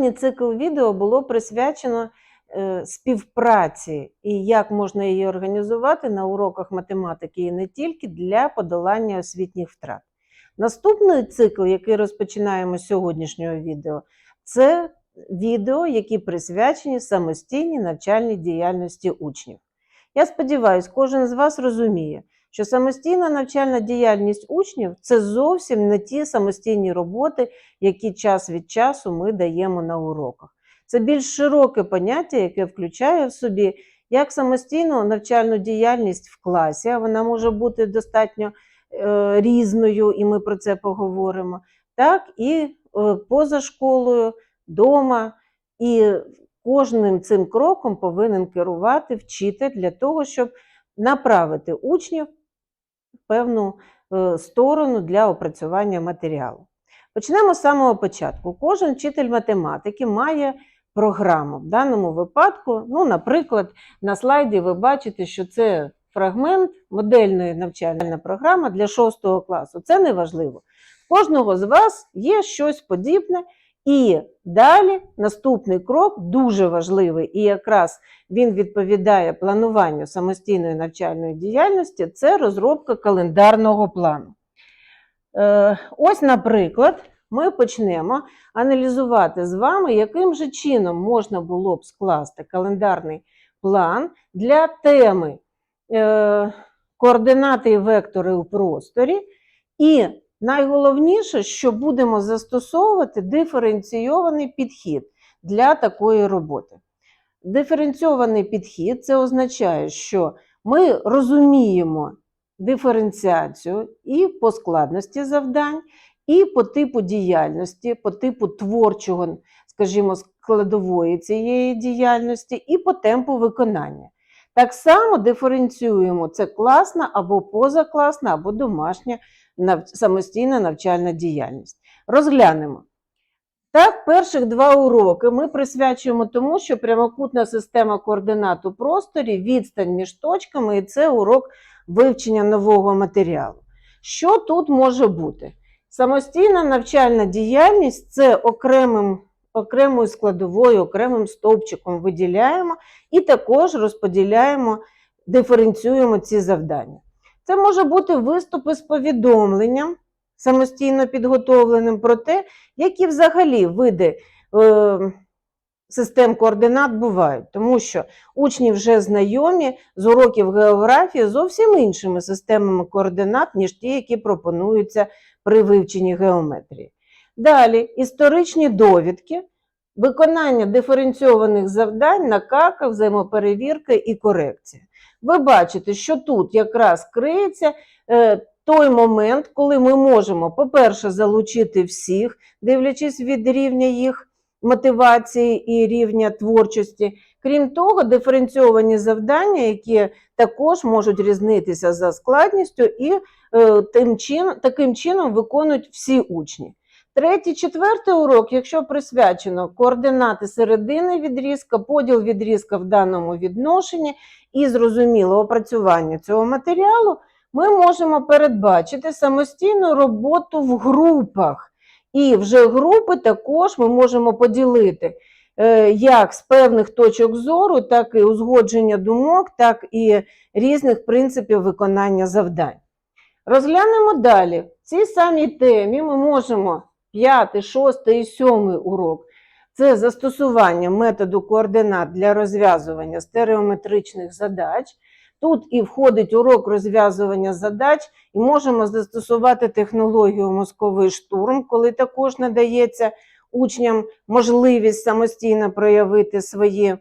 Попередній цикл відео було присвячено е, співпраці і як можна її організувати на уроках математики і не тільки для подолання освітніх втрат. Наступний цикл, який розпочинаємо з сьогоднішнього відео, це відео, які присвячені самостійній навчальній діяльності учнів. Я сподіваюся, кожен з вас розуміє, що самостійна навчальна діяльність учнів це зовсім не ті самостійні роботи, які час від часу ми даємо на уроках. Це більш широке поняття, яке включає в собі як самостійну навчальну діяльність в класі, а вона може бути достатньо е, різною, і ми про це поговоримо, так і е, поза школою, вдома. І кожним цим кроком повинен керувати вчитель для того, щоб направити учнів певну е, сторону для опрацювання матеріалу. Почнемо з самого початку. Кожен вчитель математики має програму. В даному випадку, ну, наприклад, на слайді ви бачите, що це фрагмент модельної навчальної програми для 6 класу. Це не важливо. Кожного з вас є щось подібне, і далі наступний крок дуже важливий, і якраз він відповідає плануванню самостійної навчальної діяльності це розробка календарного плану. Е, Ось, наприклад, ми почнемо аналізувати з вами, яким же чином можна було б скласти календарний план для теми е, координати і вектори у просторі. І найголовніше, що будемо застосовувати диференційований підхід для такої роботи. Диференційований підхід це означає, що ми розуміємо диференціацію і по складності завдань, і по типу діяльності, по типу творчого, скажімо, складової цієї діяльності, і по темпу виконання. Так само диференціюємо це класна або позакласна, або домашня самостійна навчальна діяльність. Розглянемо. Так, перших два уроки ми присвячуємо тому, що прямокутна система координат у просторі, відстань між точками, і це урок вивчення нового матеріалу. Що тут може бути? Самостійна навчальна діяльність це окремим, окремою складовою, окремим стовпчиком виділяємо і також розподіляємо, диференціюємо ці завдання. Це може бути виступи з повідомленням, самостійно підготовленим про те, які взагалі види е, систем координат бувають, тому що учні вже знайомі з уроків географії зовсім іншими системами координат, ніж ті, які пропонуються при вивченні геометрії. Далі історичні довідки, виконання диференційованих завдань на каках, взаємоперевірка і корекція. Ви бачите, що тут якраз криється е, той момент, коли ми можемо, по-перше, залучити всіх, дивлячись від рівня їх мотивації і рівня творчості. Крім того, диференційовані завдання, які також можуть різнитися за складністю, і е, тим чин, таким чином виконують всі учні. Третій, четвертий урок, якщо присвячено координати середини відрізка, поділ відрізка в даному відношенні і зрозуміло опрацювання цього матеріалу, ми можемо передбачити самостійну роботу в групах. І вже групи також ми можемо поділити е, як з певних точок зору, так і узгодження думок, так і різних принципів виконання завдань. Розглянемо далі. В цій самій темі ми можемо п'ятий, шостий і сьомий урок. Це застосування методу координат для розв'язування стереометричних задач. Тут і входить урок розв'язування задач, і можемо застосувати технологію мозковий штурм, коли також надається учням можливість самостійно проявити свої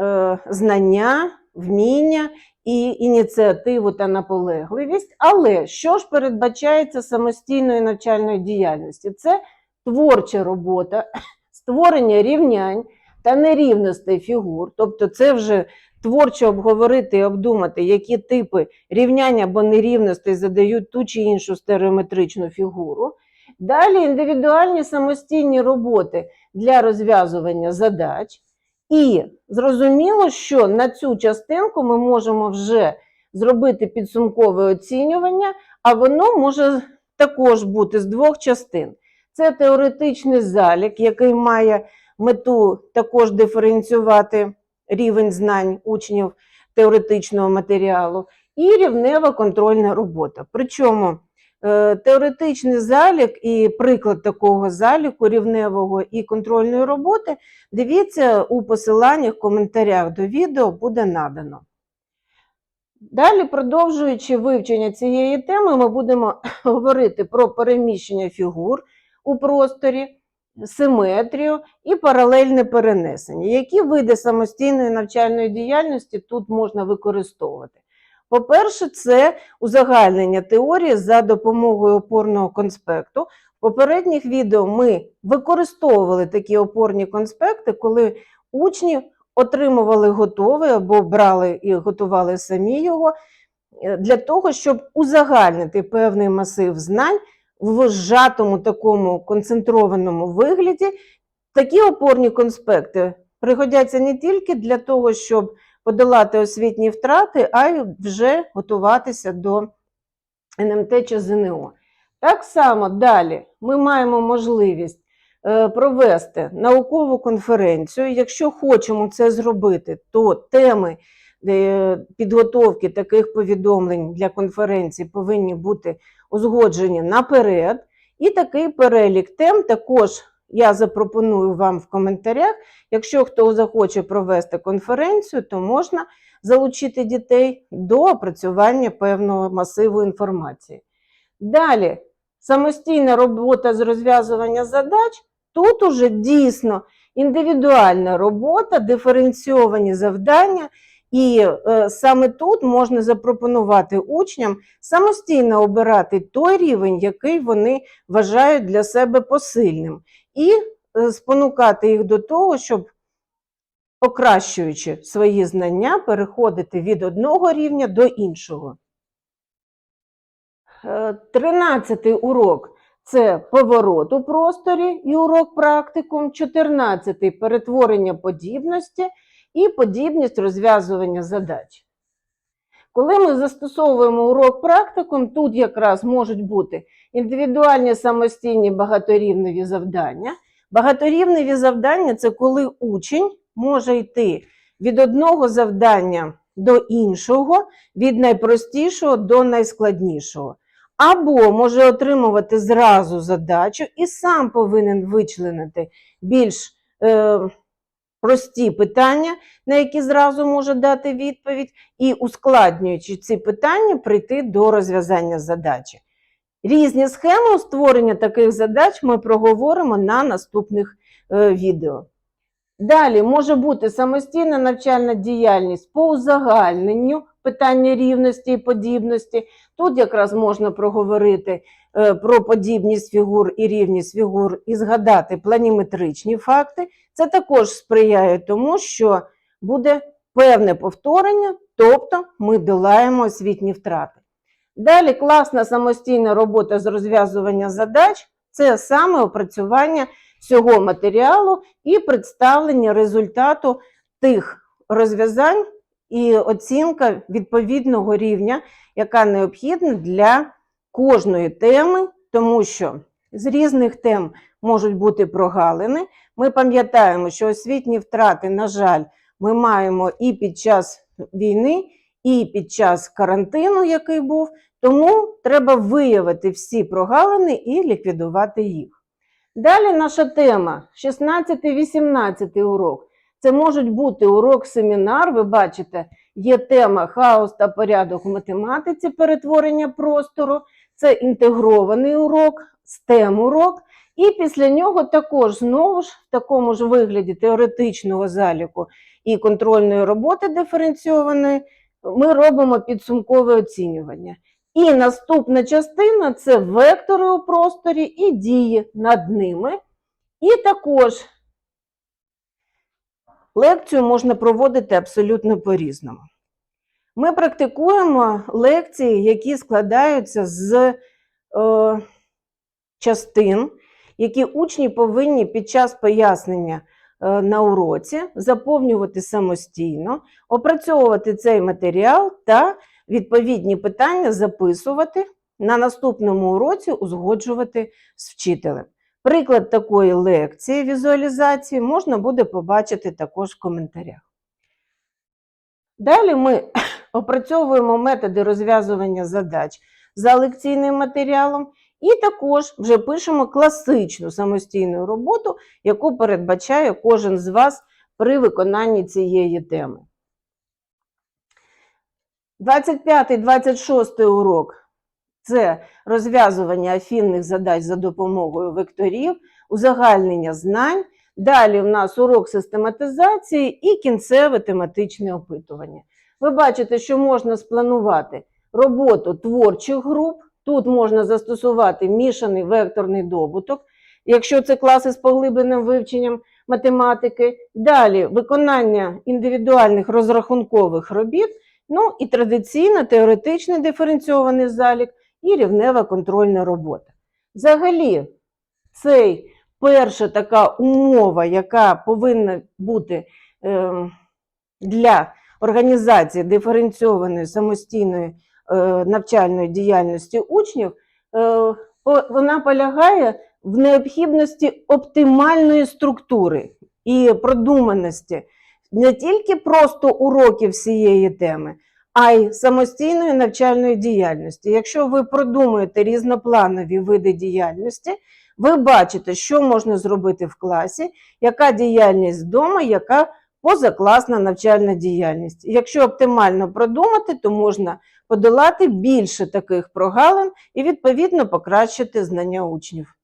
е, знання, вміння і ініціативу та наполегливість. Але що ж передбачається самостійною навчальною діяльністю? Це творча робота, створення рівнянь та нерівностей фігур, тобто це вже творчо обговорити і обдумати, які типи рівнянь або нерівностей задають ту чи іншу стереометричну фігуру. Далі індивідуальні самостійні роботи для розв'язування задач. І зрозуміло, що на цю частинку ми можемо вже зробити підсумкове оцінювання, а воно може також бути з двох частин. Це теоретичний залік, який має мету також диференціювати рівень знань учнів теоретичного матеріалу, і рівнева контрольна робота. Причому теоретичний залік і приклад такого заліку рівневого і контрольної роботи, дивіться у посиланнях, коментарях до відео буде надано. Далі, продовжуючи вивчення цієї теми, ми будемо говорити про переміщення фігур у просторі, симетрію і паралельне перенесення. Які види самостійної навчальної діяльності тут можна використовувати? По-перше, це узагальнення теорії за допомогою опорного конспекту. В попередніх відео ми використовували такі опорні конспекти, коли учні отримували готовий або брали і готували самі його е, для того, щоб узагальнити певний масив знань в зжатому такому концентрованому вигляді. Такі опорні конспекти пригодяться не тільки для того, щоб подолати освітні втрати, а й вже готуватися до НМТ чи ЗНО. Так само далі ми маємо можливість е, провести наукову конференцію. Якщо хочемо це зробити, то теми е, підготовки таких повідомлень для конференції повинні бути узгоджені наперед. І такий перелік тем також я запропоную вам в коментарях. Якщо хто захоче провести конференцію, то можна залучити дітей до опрацювання певного масиву інформації. Далі, самостійна робота з розв'язування задач. Тут уже дійсно індивідуальна робота, диференційовані завдання, і е, саме тут можна запропонувати учням самостійно обирати той рівень, який вони вважають для себе посильним, і е, спонукати їх до того, щоб, покращуючи свої знання, переходити від одного рівня до іншого. Е, Тринадцятий урок це поворот у просторі і урок практикум. Чотирнадцятий перетворення подібності і подібність розв'язування задач. Коли ми застосовуємо урок практикум, тут якраз можуть бути індивідуальні самостійні багаторівневі завдання. Багаторівневі завдання це коли учень може йти від одного завдання до іншого, від найпростішого до найскладнішого. Або може отримувати зразу задачу і сам повинен вичленити більш е, прості питання, на які зразу може дати відповідь, і, ускладнюючи ці питання, прийти до розв'язання задачі. Різні схеми створення таких задач ми проговоримо на наступних е, відео. Далі може бути самостійна навчальна діяльність по узагальненню питання рівності і подібності. Тут якраз можна проговорити е, про подібність фігур і рівність фігур і згадати планіметричні факти. Це також сприяє тому, що буде певне повторення, тобто ми долаємо освітні втрати. Далі класна самостійна робота з розв'язування задач це саме опрацювання всього матеріалу і представлення результату тих розв'язань і оцінка відповідного рівня, яка необхідна для кожної теми, тому що з різних тем можуть бути прогалини. Ми пам'ятаємо, що освітні втрати, на жаль, ми маємо і під час війни, і під час карантину, який був, тому треба виявити всі прогалини і ліквідувати їх. Далі наша тема 16-18 урок. Це можуть бути урок-семінар. Ви бачите, є тема хаос та порядок в математиці, перетворення простору. Це інтегрований урок, STEM урок. І після нього також знову ж в такому ж вигляді теоретичного заліку і контрольної роботи диференційованої ми робимо підсумкове оцінювання. І наступна частина це вектори у просторі і дії над ними. І також лекцію можна проводити абсолютно по-різному. Ми практикуємо лекції, які складаються з е, частин, які учні повинні під час пояснення е, на уроці заповнювати самостійно, опрацьовувати цей матеріал та відповідні питання записувати на наступному уроці, узгоджувати з вчителем. Приклад такої лекції візуалізації можна буде побачити також в коментарях. Далі ми опрацьовуємо методи розв'язування задач за лекційним матеріалом і також вже пишемо класичну самостійну роботу, яку передбачає кожен з вас при виконанні цієї теми. 25-26 урок це розв'язування афінних задач за допомогою векторів, узагальнення знань. Далі в нас урок систематизації і кінцеве тематичне опитування. Ви бачите, що можна спланувати роботу творчих груп. Тут можна застосувати мішаний векторний добуток, якщо це класи з поглибленим вивченням математики. Далі виконання індивідуальних розрахункових робіт, ну і традиційно теоретичний диференційований залік і рівнева контрольна робота. Взагалі, цей перша така умова, яка повинна бути е, для організації диференційованої самостійної е, навчальної діяльності учнів, е, вона полягає в необхідності оптимальної структури і продуманості не тільки просто уроків всієї теми, а й самостійної навчальної діяльності. Якщо ви продумуєте різнопланові види діяльності, ви бачите, що можна зробити в класі, яка діяльність вдома, яка позакласна навчальна діяльність. Якщо оптимально продумати, то можна подолати більше таких прогалин і відповідно покращити знання учнів.